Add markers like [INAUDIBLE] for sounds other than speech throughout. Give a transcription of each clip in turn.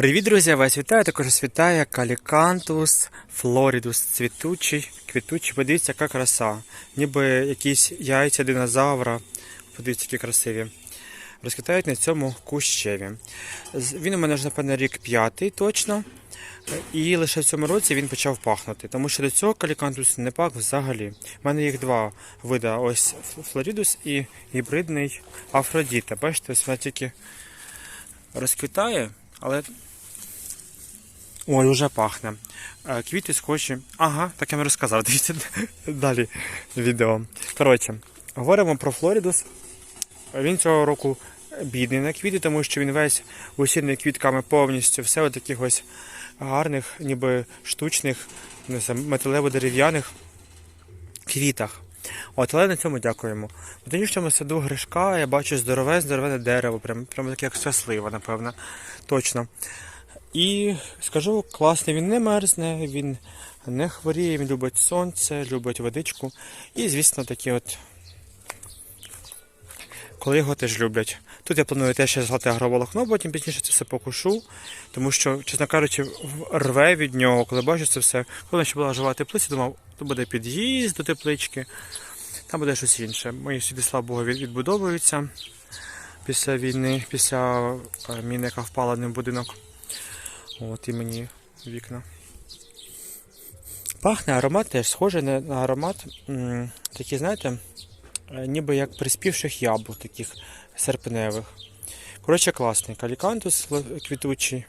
Привіт, друзі! Вас вітаю. Також вітає Калікантус Флоридус, цвітучий, квітучий. Подивіться, яка краса. Ніби якісь яйця динозавра. Подивіться, які красиві. Розквітають на цьому кущеві. Він у мене вже, напевно, рік п'ятий точно. І лише в цьому році він почав пахнути, тому що до цього калікантус не пах взагалі. У мене їх два види: ось Флоридус і гібридний Афродіта. Бачите, ось вона тільки розквітає, але. Ой, уже пахне. Е, Квіти схожі. Ага, так я вам розказав. [LAUGHS] Дивіться далі відео. Коротше, говоримо про Флоридус. Він цього року бідний на квіти, тому що він весь усіяний квітками повністю, все у таких ось гарних, ніби штучних, металево-дерев'яних квітах. От, але на цьому дякуємо. В ботанічному саду Гришка я бачу здорове, здорове дерево, прям, прям таке як щасливе, напевно. Точно. І скажу, класний, він не мерзне, він не хворіє, він любить сонце, любить водичку. І, звісно, такі от. Коли його теж люблять. Тут я планую теж злати агроволокно, потім пізніше це все покушу, тому що, чесно кажучи, рве від нього, коли бачу це все. Коли ще була жива теплиця, думав, то буде під'їзд до теплички, там буде щось інше. Мої сюди, слава Богу, відбудовуються після війни, після е, міни, яка впала на будинок. От і мені вікна. Пахне аромат теж схожий на аромат, такий, знаєте, е, ніби як приспівших яблук, таких серпневих. Коротше, класний. Калікантус квітучий.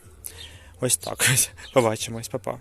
Ось так. [LAUGHS] Побачимось, па-па.